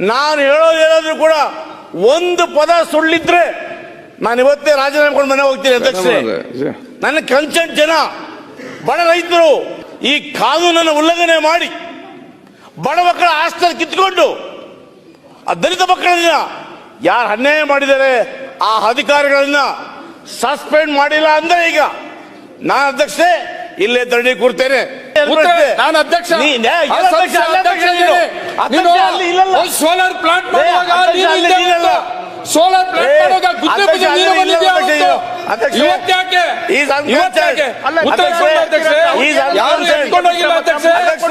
ನಾನು ಹೇಳೋದೇನಾದ್ರೂ ಕೂಡ ಒಂದು ಪದ ಸುಳ್ಳಿದ್ರೆ ನಾನು ಇವತ್ತೇ ರಾಜೀನಾಮೆ ಕೊಂಡು ಮನೆ ಹೋಗ್ತೀನಿ ಅಧ್ಯಕ್ಷರೇ. ನನ್ನ ಕನ್ಸೆಂಟ್ ಜನ ಬಡ ರೈತರು ಈ ಕಾನೂನನ್ನು ಉಲ್ಲಂಘನೆ ಮಾಡಿ ಬಡ ಮಕ್ಕಳ ಆಸ್ತಿ ಕಿತ್ಕೊಂಡು ಆ ದಲಿತ ಮಕ್ಕಳನ್ನ ಯಾರು ಅನ್ಯಾಯ ಮಾಡಿದ್ದಾರೆ ಆ ಅಧಿಕಾರಿಗಳನ್ನ ಸಸ್ಪೆಂಡ್ ಮಾಡಿಲ್ಲ ಅಂದ್ರೆ ಈಗ ನಾನು ಅಧ್ಯಕ್ಷೆ ಇಲ್ಲೇ ಧರಣಿ ಕೂರ್ತೇನೆ. ನಾನು ಅಧ್ಯಕ್ಷ. Solar plant. ಸೋಲಾರ್ ಪ್ಲಾಂಟ್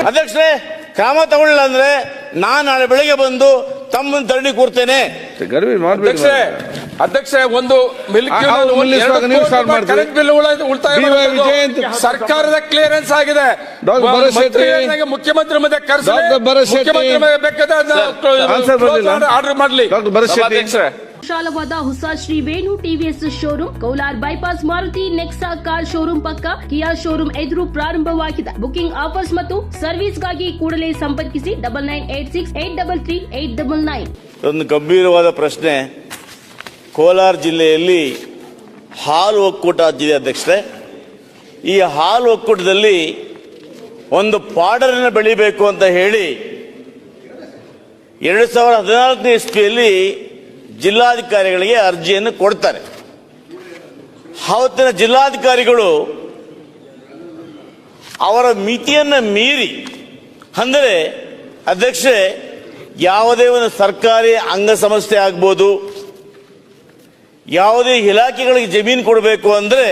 ಅಧ್ಯಕ್ಷರೇ ಕ್ರಮ ತಗೊಳ್ಳಿಲ್ಲ ಅಂದ್ರೆ ನಾನು ನಾಳೆ ಬೆಳಿಗ್ಗೆ ಬಂದು ತಮ್ಮನ್ನ ತರಣಿ ಕೂರ್ತೇನೆ. ಗರ್ವಿ ಅಧ್ಯಕ್ಷೆ ಒಂದು. ಸರ್ಕಾರದ ಕ್ಲಿಯರೆನ್ಸ್ ಆಗಿದೆ. ಮುಖ್ಯಮಂತ್ರಿ ಬರ್ಲಿಲ್ಲ. ಆರ್ಡರ್ ಮಾಡಲಿ. ವಿಶಾಲವಾದ ಹೊಸ Shri Venu TVS showroom Kaular bypass Maruti Nexa car showroom ಪಕ್ಕ ಕಿಯಾ ಶೋರೂಮ್ ಎದುರು ಪ್ರಾರಂಭವಾಗಿದೆ. ಬುಕಿಂಗ್ ಆಫರ್ಸ್ ಮತ್ತು ಸರ್ವಿಸ್ಗಾಗಿ ಕೂಡಲೇ ಸಂಪರ್ಕಿಸಿ double nine eight six eight double three eight double nine. ಒಂದು ಗಂಭೀರವಾದ ಪ್ರಶ್ನೆ. ಕೋಲಾರ ಜಿಲ್ಲೆಯಲ್ಲಿ ಹಾಲು ಒಕ್ಕೂಟ ಇದೆ ಅಧ್ಯಕ್ಷರೇ. ಈ ಹಾಲು ಒಕ್ಕೂಟದಲ್ಲಿ ಒಂದು ಪಾಡರನ್ನು ಬೆಳಿಬೇಕು ಅಂತ ಹೇಳಿ ಎರಡು ಸಾವಿರದ ಹದಿನಾಲ್ಕನೇ ಇಸ್ವಿಯಲ್ಲಿ ಜಿಲ್ಲಾಧಿಕಾರಿಗಳಿಗೆ ಅರ್ಜಿಯನ್ನು ಕೊಡ್ತಾರೆ. ಆವತ್ತಿನ ಜಿಲ್ಲಾಧಿಕಾರಿಗಳು ಅವರ ಮಿತಿಯನ್ನು ಮೀರಿ ಅಂದರೆ ಅಧ್ಯಕ್ಷೆ ಯಾವುದೇ ಒಂದು ಸರ್ಕಾರಿ ಅಂಗಸಂಸ್ಥೆ ಆಗ್ಬೋದು ಯಾವುದೇ ಇಲಾಖೆಗಳಿಗೆ ಜಮೀನು ಕೊಡಬೇಕು ಅಂದರೆ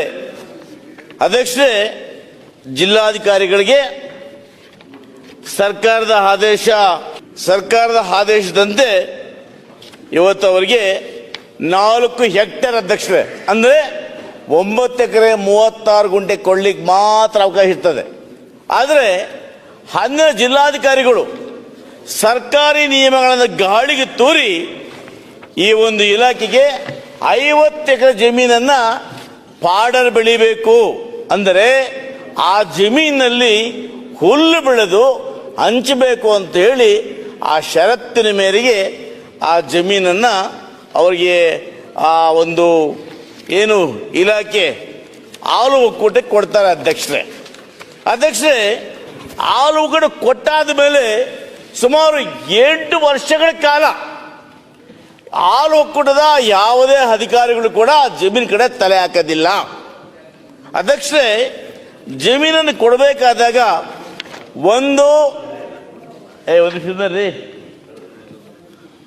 ಅಧ್ಯಕ್ಷೆ ಜಿಲ್ಲಾಧಿಕಾರಿಗಳಿಗೆ ಸರ್ಕಾರದ ಆದೇಶ, ಸರ್ಕಾರದ ಆದೇಶದಂತೆ ಇವತ್ತು ಅವರಿಗೆ ನಾಲ್ಕು ಹೆಕ್ಟೇರ್ ಅಧ್ಯಕ್ಷರೇ. ಅಂದರೆ ಒಂಬತ್ತು ಎಕರೆ ಮೂವತ್ತಾರು ಗುಂಟೆ ಕೊಡ್ಲಿಕ್ಕೆ ಮಾತ್ರ ಅವಕಾಶ ಇರ್ತದೆ. ಆದರೆ ಹನ್ನೆರಡು ಜಿಲ್ಲಾಧಿಕಾರಿಗಳು ಸರ್ಕಾರಿ ನಿಯಮಗಳನ್ನು ಗಾಳಿಗೆ ತೂರಿ ಈ ಒಂದು ಇಲಾಖೆಗೆ ಐವತ್ತು ಎಕರೆ ಜಮೀನನ್ನ ಪಾಡರ್ ಬೆಳಿಬೇಕು ಅಂದರೆ ಆ ಜಮೀನಲ್ಲಿ ಹುಲ್ಲು ಬೆಳೆದು ಹಂಚಬೇಕು ಅಂತ ಹೇಳಿ ಆ ಷರತ್ತಿನ ಮೇರೆಗೆ ಆ ಜಮೀನನ್ನು ಅವರಿಗೆ ಆ ಒಂದು ಏನು ಇಲಾಖೆ ಹಾಲು ಒಕ್ಕೂಟಕ್ಕೆ ಕೊಡ್ತಾರೆ ಅಧ್ಯಕ್ಷರೇ. ಅಧ್ಯಕ್ಷರೇ, ಹಾಲು ಒಕ್ಕೂಟ ಕೊಟ್ಟಾದ ಮೇಲೆ ಸುಮಾರು ಎಂಟು ವರ್ಷಗಳ ಕಾಲ ಹಾಲು ಒಕ್ಕೂಟದ ಯಾವುದೇ ಅಧಿಕಾರಿಗಳು ಕೂಡ ಜಮೀನು ಕಡೆ ತಲೆ ಹಾಕೋದಿಲ್ಲ. ಅಧ್ಯಕ್ಷರೇ, ಜಮೀನನ್ನು ಕೊಡಬೇಕಾದಾಗ ಒಂದು, ಏ, ಒಂದು ರೀ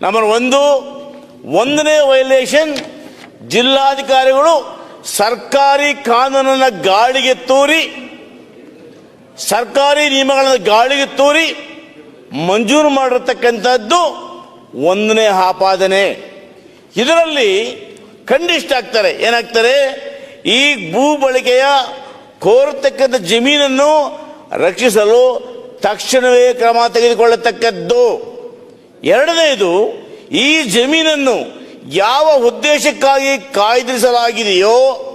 ನಂಬರ್ ಒಂದು, ಒಂದನೇ ವೈಲೇಷನ್ ಜಿಲ್ಲಾಧಿಕಾರಿಗಳು ಸರ್ಕಾರಿ ಕಾನೂನನ್ನ ಗಾಳಿಗೆ ತೂರಿ, ಸರ್ಕಾರಿ ನಿಯಮಗಳನ್ನು ಗಾಳಿಗೆ ತೂರಿ ಮಂಜೂರು ಮಾಡಿರ್ತಕ್ಕಂಥದ್ದು ಒಂದನೇ ಆಪಾದನೆ. ಇದರಲ್ಲಿ ಖಂಡಿಷ್ಟ ಆಗ್ತಾರೆ ಏನಾಗ್ತಾರೆ? ಈ ಭೂ ಬಳಕೆಯ ಕೋರತಕ್ಕಂಥ ಜಮೀನನ್ನು ರಕ್ಷಿಸಲು ತಕ್ಷಣವೇ ಕ್ರಮ ತೆಗೆದುಕೊಳ್ಳತಕ್ಕದ್ದು. ಎರಡನೆಯದು ಈ ಜಮೀನನ್ನು ಯಾವ ಉದ್ದೇಶಕ್ಕಾಗಿ ಕಾಯ್ದಿರಿಸಲಾಗಿದೆಯೋ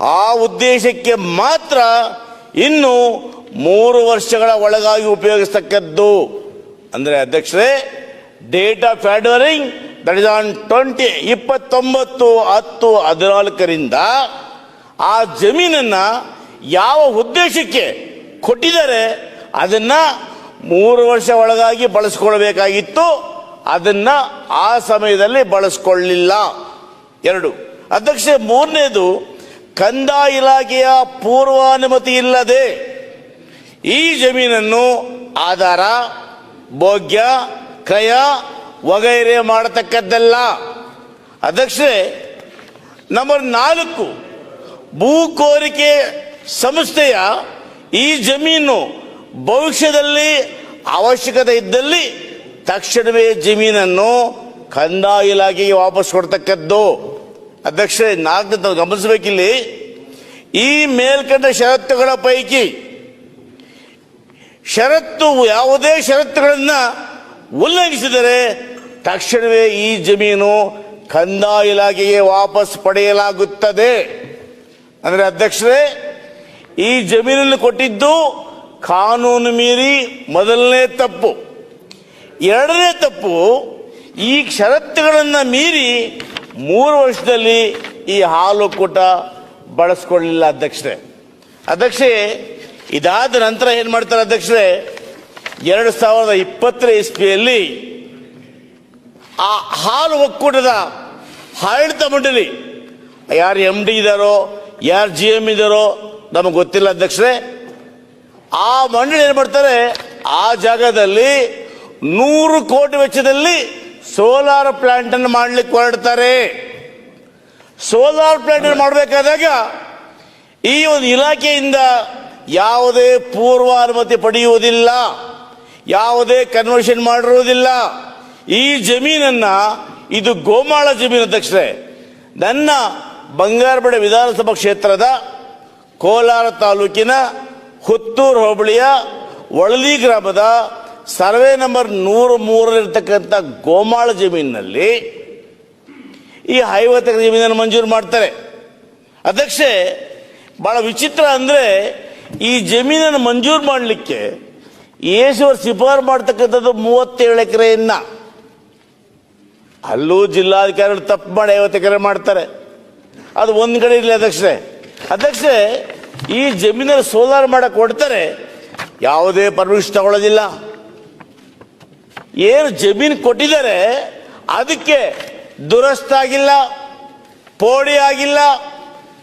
ಆ ಉದ್ದೇಶಕ್ಕೆ ಮಾತ್ರ ಇನ್ನು ಮೂರು ವರ್ಷಗಳ ಒಳಗಾಗಿ ಉಪಯೋಗಿಸ್ತಕ್ಕದ್ದು. ಅಂದರೆ ಅಧ್ಯಕ್ಷರೇ date of fathering that is on twenty ಇಪ್ಪತ್ತೊಂಬತ್ತು, ಹತ್ತು, ಹದಿನಾಲ್ಕರಿಂದ ಆ ಜಮೀನನ್ನ ಯಾವ ಉದ್ದೇಶಕ್ಕೆ ಕೊಟ್ಟಿದ್ದಾರೆ, ಅದನ್ನ ಮೂರು ವರ್ಷ ಒಳಗಾಗಿ ಬಳಸ್ಕೊಳ್ಬೇಕಾಗಿತ್ತು, ಅದನ್ನ ಆ ಸಮಯದಲ್ಲಿ ಬಳಸ್ಕೊಳ್ಳಿಲ್ಲ. ಎರಡು. ಅಧ್ಯಕ್ಷ ಮೂರನೇದು, ಕಂದಾಯ ಇಲಾಖೆಯ ಪೂರ್ವಾನುಮತಿ ಇಲ್ಲದೆ ಈ ಜಮೀನನ್ನು ಆಧಾರ, ಭೋಗ್ಯ ಕ್ರಯ ವಗೈರೆ ಮಾಡತಕ್ಕದ್ದಲ್ಲ. ಅಧ್ಯಕ್ಷರೇ ನಂಬರ್ ನಾಲ್ಕು ಭೂ ಕೋರಿಕೆ ಸಂಸ್ಥೆಯ ಈ ಜಮೀನು ಭವಿಷ್ಯದಲ್ಲಿ ಅವಶ್ಯಕತೆ ಇದ್ದಲ್ಲಿ ತಕ್ಷಣವೇ ಜಮೀನನ್ನು ಕಂದಾಯ ಇಲಾಖೆಗೆ ವಾಪಸ್ ಕೊಡ್ತಕ್ಕದ್ದು. ಅಧ್ಯಕ್ಷ ನಾಲ್ಕು ತಾವು ಗಮನಿಸಬೇಕಿಲ್ಲಿ. ಈ ಮೇಲ್ಕಂಡ ಷರತ್ತುಗಳ ಪೈಕಿ ಷರತ್ತು ಯಾವುದೇ ಷರತ್ತುಗಳನ್ನ ಉಲ್ಲಂಘಿಸಿದರೆ ತಕ್ಷಣವೇ ಈ ಜಮೀನು ಕಂದಾಯ ಇಲಾಖೆಗೆ ವಾಪಸ್ ಪಡೆಯಲಾಗುತ್ತದೆ. ಅಂದರೆ ಅಧ್ಯಕ್ಷರೇ, ಈ ಜಮೀನನ್ನು ಕೊಟ್ಟಿದ್ದು ಕಾನೂನು ಮೀರಿ ಮೊದಲನೇ ತಪ್ಪು. ಎರಡನೇ ತಪ್ಪು, ಈ ಷರತ್ತುಗಳನ್ನು ಮೀರಿ ಮೂರು ವರ್ಷದಲ್ಲಿ ಈ ಹಾಲು ಕೂಟ ಬಳಸ್ಕೊಳ್ಳಿಲ್ಲ ಅಧ್ಯಕ್ಷರೇ. ಅಧ್ಯಕ್ಷೆ ಇದಾದ ನಂತರ ಏನು ಮಾಡ್ತಾರೆ ಅಧ್ಯಕ್ಷರೇ ಎರಡು ಸಾವಿರದ ಇಪ್ಪತ್ತರ ಇಸ್ವಿಯಲ್ಲಿ ಆ ಹಾಲು ಒಕ್ಕೂಟದ ಆಡಳಿತ ಮಂಡಳಿ, ಯಾರು ಎಂ ಡಿ ಇದ್ದಾರೋ ಯಾರು ಜಿ ಎಂ ಇದ್ದಾರೋ ನಮಗೆ ಗೊತ್ತಿಲ್ಲ ಅಧ್ಯಕ್ಷರೇ. ಆ ಮಂಡಳಿ ಏನು ಮಾಡ್ತಾರೆ? ಆ ಜಾಗದಲ್ಲಿ ನೂರು ಕೋಟಿ ವೆಚ್ಚದಲ್ಲಿ ಸೋಲಾರ್ ಪ್ಲಾಂಟ್ ಅನ್ನು ಮಾಡ್ಲಿಕ್ಕೆ ಹೊರಡ್ತಾರೆ. ಸೋಲಾರ್ ಪ್ಲಾಂಟ್ ಮಾಡಬೇಕಾದಾಗ ಈ ಒಂದು ಇಲಾಖೆಯಿಂದ ಯಾವುದೇ ಪೂರ್ವಾನುಮತಿ ಪಡೆಯುವುದಿಲ್ಲ. ಯಾವುದೇ ಕನ್ವರ್ಷನ್ ಮಾಡಿರುವುದಿಲ್ಲ. ಈ ಜಮೀನನ್ನ, ಇದು ಗೋಮಾಳ ಜಮೀನು ಅಧ್ಯಕ್ಷರೆ ನನ್ನ ಬಂಗಾರಪೇಟೆ ವಿಧಾನಸಭಾ ಕ್ಷೇತ್ರದ ಕೋಲಾರ ತಾಲೂಕಿನ ಹುತ್ತೂರು ಹೋಬಳಿಯ ಒಳಲಿ ಗ್ರಾಮದ ಸರ್ವೆ ನಂಬರ್ ನೂರ ಮೂರಲ್ಲಿರ್ತಕ್ಕಂಥ ಗೋಮಾಳ ಜಮೀನಿನಲ್ಲಿ ಈ ಐವತ್ತು ಜಮೀನನ್ನು ಮಂಜೂರು ಮಾಡ್ತಾರೆ. ಅಧ್ಯಕ್ಷೆ, ಬಹಳ ವಿಚಿತ್ರ ಅಂದರೆ ಈ ಜಮೀನನ್ನು ಮಂಜೂರು ಮಾಡಲಿಕ್ಕೆ ಏಸುವರು ಶಿಫಾರು ಮಾಡ್ತಕ್ಕಂಥದ್ದು ಮೂವತ್ತೇಳು ಎಕರೆಯನ್ನ. ಅಲ್ಲೂ ಜಿಲ್ಲಾಧಿಕಾರಿಗಳು ತಪ್ಪು ಮಾಡಿ ಐವತ್ತು ಎಕರೆ ಮಾಡ್ತಾರೆ. ಅದು ಒಂದು ಕಡೆ ಇರಲಿ ಅಧ್ಯಕ್ಷರೇ. ಅಧ್ಯಕ್ಷೆ ಈ ಜಮೀನಲ್ಲಿ ಸೋಲಾರ್ ಮಾಡಕ್ ಕೊಡ್ತಾರೆ ಯಾವುದೇ ಪರ್ಮಿಷನ್ ತಗೊಳ್ಳೋದಿಲ್ಲ ಏನು ಜಮೀನು ಕೊಟ್ಟಿದ್ದಾರೆ, ಅದಕ್ಕೆ ದುರಸ್ತ ಆಗಿಲ್ಲ, ಪೋಡಿ ಆಗಿಲ್ಲ,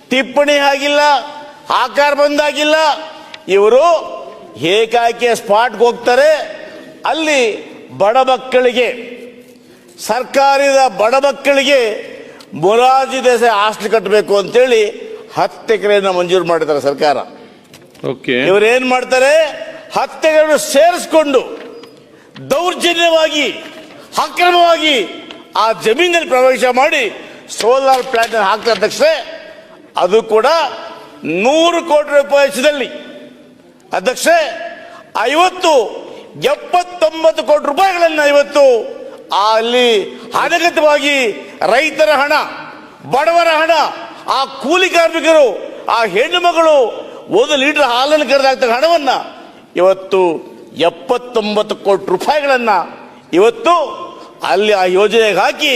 ಟಿಪ್ಪಣಿ ಆಗಿಲ್ಲ, ಆಕಾರ ಬಂದಾಗಿಲ್ಲ, ಇವರು ಏಕಾಏಕಿ ಸ್ಪಾಟ್ಗೆ ಹೋಗ್ತಾರೆ? ಅಲ್ಲಿ ಬಡ ಮಕ್ಕಳಿಗೆ ಸರ್ಕಾರದ ಬಡ ಮಕ್ಕಳಿಗೆ ಮೊರಾರ್ಜಿ ದೇಸಾಯಿ ಹಾಸ್ಟೆಲ್ ಕಟ್ಟಬೇಕು ಅಂತೇಳಿ ಹತ್ತು ಎಕರೆಯನ್ನು ಮಂಜೂರು ಮಾಡಿದ್ದಾರೆ ಸರ್ಕಾರ. ಓಕೆ ಇವರು ಏನು ಮಾಡ್ತಾರೆ? ಹತ್ತು ಎಕರೆ ಸೇರಿಸ್ಕೊಂಡು ದೌರ್ಜನ್ಯವಾಗಿ ಅಕ್ರಮವಾಗಿ ಆ ಜಮೀನಲ್ಲಿ ಪ್ರವೇಶ ಮಾಡಿ ಸೋಲಾರ್ ಪ್ಲಾಂಟ್ ಹಾಕ್ತಾರೆ ತಕ್ಷಣ ಅದು ಕೂಡ ನೂರು ಕೋಟಿ ರೂಪಾಯಿ ವೆಚ್ಚದಲ್ಲಿ. ಅಧ್ಯಕ್ಷೆ, ಐವತ್ತು, ಎಪ್ಪತ್ತೊಂಬತ್ತು ಕೋಟಿ ರೂಪಾಯಿಗಳನ್ನು ಇವತ್ತು ಅಲ್ಲಿ ಅನಗತ್ಯವಾಗಿ ರೈತರ ಹಣ, ಬಡವರ ಹಣ, ಆ ಕೂಲಿ ಕಾರ್ಮಿಕರು, ಆ ಹೆಣ್ಣು ಮಗಳು ಒಂದು ಲೀಟರ್ ಹಾಲನ್ನು ಕರೆದಾಗ್ತಕ್ಕ ಹಣವನ್ನ ಇವತ್ತು ಎಪ್ಪತ್ತೊಂಬತ್ತು ಕೋಟಿ ರೂಪಾಯಿಗಳನ್ನ ಇವತ್ತು ಅಲ್ಲಿ ಆ ಯೋಜನೆಗೆ ಹಾಕಿ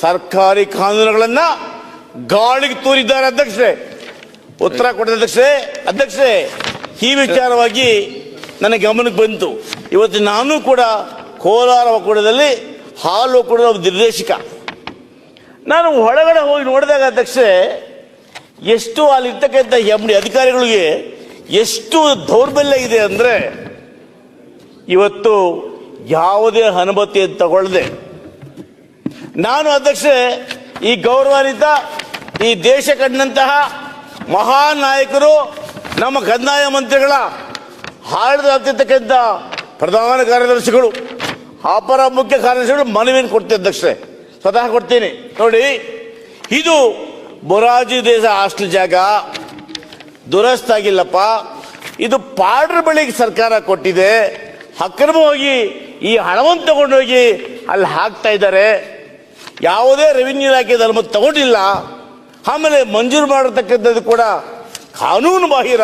ಸರ್ಕಾರಿ ಕಾನೂನುಗಳನ್ನ ಗಾಳಿಗೆ ತೂರಿದ್ದಾರೆ ಅಧ್ಯಕ್ಷರೇ. ಉತ್ತರ ಕೊಟ್ಟ ಅಧ್ಯಕ್ಷರೇ ಅಧ್ಯಕ್ಷರೇ ಈ ವಿಚಾರವಾಗಿ ನನ್ನ ಗಮನಕ್ಕೆ ಬಂತು. ಇವತ್ತು ನಾನು ಕೂಡ ಕೋಲಾರ ಒಕ್ಕೂಟದಲ್ಲಿ ಹಾಲು ಒಕ್ಕೂಟದ ನಿರ್ದೇಶಕ. ನಾನು ಒಳಗಡೆ ಹೋಗಿ ನೋಡಿದಾಗ ಅಧ್ಯಕ್ಷೆ ಎಷ್ಟು ಅಲ್ಲಿರ್ತಕ್ಕಂಥ ಎಂ ಡಿ ಅಧಿಕಾರಿಗಳಿಗೆ ಎಷ್ಟು ದೌರ್ಬಲ್ಯ ಇದೆ ಅಂದರೆ ಇವತ್ತು ಯಾವುದೇ ಅನುಮತಿ ತಗೊಳ್ಳದೆ. ನಾನು ಅಧ್ಯಕ್ಷೆ ಈ ಗೌರವಾನ್ವಿತ, ಈ ದೇಶ ಕಂಡಂತಹ ಮಹಾನ್ ನಾಯಕರು ನಮ್ಮ ಕಂದಾಯ ಮಂತ್ರಿಗಳ ಹಾಡಿದಾಗ್ತಿರ್ತಕ್ಕಂಥ ಪ್ರಧಾನ ಕಾರ್ಯದರ್ಶಿಗಳು ಅಪರ ಮುಖ್ಯ ಕಾರ್ಯದರ್ಶಿಗಳು ಮನವಿಯನ್ನು ಅಧ್ಯಕ್ಷರೇ. ಸ್ವತಃ ಕೊಡ್ತೀನಿ. ನೋಡಿ, ಇದು ಬೊರಾಜಿ ದೇಶ ಹಾಸ್ಟೆಲ್ ಜಾಗ. ದುರಸ್ತಾಗಿಲ್ಲಪ್ಪ ಇದು ಪಾಡ್ರ ಬಳಿಗೆ ಸರ್ಕಾರ ಕೊಟ್ಟಿದೆ. ಅಕ್ರಮವಾಗಿ ಈ ಹಣವನ್ನು ತಗೊಂಡೋಗಿ ಅಲ್ಲಿ ಹಾಕ್ತಾ ಇದ್ದಾರೆ. ಯಾವುದೇ ರೆವಿನ್ಯೂ ಇಲಾಖೆ ಅನುಮತಿ ತಗೊಂಡಿಲ್ಲ. ಆಮೇಲೆ ಮಂಜೂರು ಮಾಡತಕ್ಕಂಥದ್ದು ಕೂಡ ಕಾನೂನು ಬಾಹಿರ.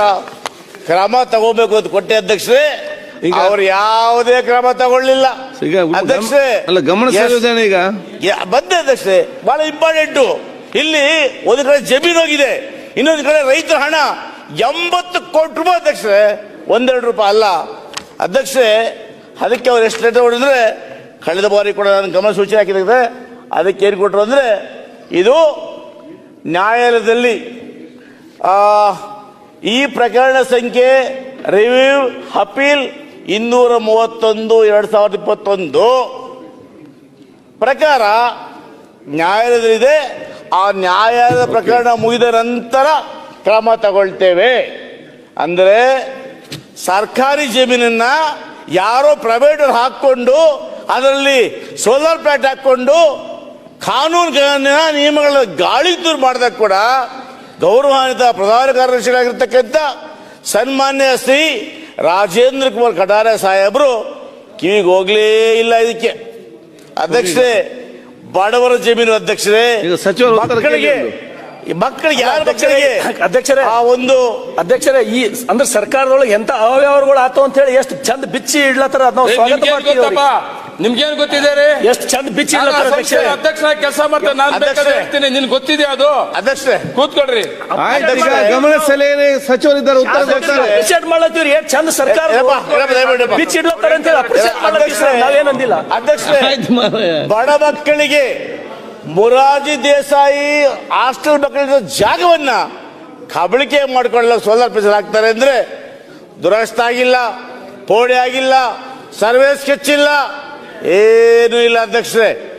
ಕ್ರಮ ತಗೋಬೇಕು ಅಂತ ಕೊಟ್ಟೆ ಅಧ್ಯಕ್ಷರೇ. ಈಗ- ಅವರು ಯಾವುದೇ ಕ್ರಮ ತಗೊಳ್ಳಿಲ್ಲ. ಈಗ ಅಧ್ಯಕ್ಷರೇ ಅಲ್ಲ ಗಮನ. ಸೆಳೆಯೋದೇನು ಈಗ? ಯಾ- ಬಂದೆ ಅಧ್ಯಕ್ಷರೇ ಬಹಳ ಇಂಪಾರ್ಟೆಂಟು. ಇಲ್ಲಿ ಒಂದು ಕಡೆ ಜಮೀನು ಹೋಗಿದೆ ಇನ್ನೊಂದು ಕಡೆ ರೈತರ ಹಣ. ಎಂಬತ್ತು ಕೋಟಿ ರೂಪಾಯಿ ಅಧ್ಯಕ್ಷರೇ ಒಂದೆರಡು ರೂಪಾಯಿ ಅಲ್ಲ. ಅಧ್ಯಕ್ಷರೇ ಅದಕ್ಕೆ ಅವ್ರು ಎಷ್ಟು ಲೆಟರ್ ಹೊಡೆದ್ರೆ ಕಳೆದ ಬಾರಿ ಕೂಡ ನಾನು ಗಮನ ಸೂಚನೆ ಹಾಕಿದ್ರೆ ಅದಕ್ಕೆ ಏನು ಕೊಟ್ಟರು ಅಂದರೆ ಇದು ನ್ಯಾಯಾಲಯದಲ್ಲಿ ಈ ಪ್ರಕರಣ ಸಂಖ್ಯೆ ರಿವ್ಯೂ ಅಪೀಲ್ ಇನ್ನೂರ ಮೂವತ್ತೊಂದು ಎರಡ್ ಸಾವಿರದ ಇಪ್ಪತ್ತೊಂದು. ಪ್ರಕಾರ ನ್ಯಾಯಾಲಯದಲ್ಲಿದೆ. ಆ ನ್ಯಾಯಾಲಯದ ಪ್ರಕರಣ ಮುಗಿದ ನಂತರ ಕ್ರಮ ತಗೊಳ್ತೇವೆ. ಅಂದರೆ ಸರ್ಕಾರಿ ಜಮೀನನ್ನ ಯಾರೋ ಪ್ರೈವೇಟ್ ಹಾಕೊಂಡು ಅದರಲ್ಲಿ ಸೋಲಾರ್ ಪ್ಲಾಂಟ್ ಹಾಕೊಂಡು ಕಾನೂನು ನಿಯಮಗಳ ಗಾಳಿ ದೂರು ಮಾಡಿದಾಗ ಕೂಡ ಗೌರವಾನ್ವಿತ ಪ್ರಧಾನ ಕಾರ್ಯದರ್ಶಿಗಳಾಗಿರ್ತಕ್ಕಂಥ ಸನ್ಮಾನ್ಯ ಶ್ರೀ ರಾಜೇಂದ್ರ ಕುಮಾರ್ ಕಟಾರೆ ಸಾಹೇಬರು ಕಿವಿಗೆ ಹೋಗ್ಲೇ ಇಲ್ಲ ಇದಕ್ಕೆ. ಅಧ್ಯಕ್ಷರೇ ಬಡವರ ಜಮೀನು ಅಧ್ಯಕ್ಷರೇ ಮಕ್ಕಳಿಗೆ ಈ ಮಕ್ಕಳಿಗೆ ಯಾರ ಮಕ್ಕಳಿಗೆ? ಅಧ್ಯಕ್ಷರೇ ಆ ಒಂದು ಅಧ್ಯಕ್ಷರೇ ಈ ಅಂದ್ರೆ ಸರ್ಕಾರದೊಳಗೆ ಎಂತ ಅವ್ಯವಹಾರಗಳು ಆತು ಅಂತ ಹೇಳಿ ಎಷ್ಟು ಚಂದ ಬಿಚ್ಚಿ ಇಡ್ಲತ್ತಾರ ನಾವು ಸ್ವಾಗತ ಮಾಡ್ತೀವಿ. ನಿಮ್ಗೇನ್ ಗೊತ್ತಿದೆ ರೀ? ಎಷ್ಟು ಚಂದ ಬಿಚ್ಚಿ ಅಧ್ಯಕ್ಷ ಕೆಲಸ ಮಾಡ್ತೇನೆ ನಾನು ಬೇಕಾದ್ರೆ. ಹೇಳ್ತೀನಿ ನಿನ್ ಗೊತ್ತಿದೆ ಅದು? ಅಧ್ಯಕ್ಷರೇ. ಕೂತ್ಕೊಳ್ರಿ. ಆಯ್ತು ಈಗ ಗಮನ ಸಲಹೆ ಸಚಿವರಿದ್ದಾರೆ ಉತ್ತರ ಕೊಡ್ತಾರೆ. ಅಪ್ರಿಷಿಯೇಟ್ ಮಾಡ್ಲತ್ತೀವ್ರಿ ಏನ್ ಚಂದ ಸರ್ಕಾರ ಏನಪ್ಪ, ಏನಪ್ಪ, ದಯವಿಟ್ಟು ಬಾ. ಬಿಚ್ಚಿ ಇಡ್ಲತ್ತಾರ ಅಂತ ಅಪ್ರಿಷಿಯೇಟ್ ಮಾಡ್ಲತ್ತೀವಿ ಸರ್ ನಾವೇನಂದಿಲ್ಲ. ಅಧ್ಯಕ್ಷರೇ. ಬಡ ಮಕ್ಕಳಿಗೆ ಮುರಾಜಿ ದೇಸಾಯಿ ಹಾಸ್ಟೆಲ್ ಮಕ್ಕಳಿರೋ ಜಾಗವನ್ನ ಕಬಳಿಕೆ ಮಾಡ್ಕೊಳ್ಳಲ್ಲ ಸೋಲಾರ್ ಪ್ರೆಸರ್ ಹಾಕ್ತಾರೆ ಅಂದ್ರೆ ದುರಸ್ತ ಆಗಿಲ್ಲ ಪೋಡಿ ಆಗಿಲ್ಲ ಸರ್ವೇ ಸ್ಕೆಚ್ ಇಲ್ಲ ಏನೂ ಇಲ್ಲ ಅಧ್ಯಕ್ಷರೇ.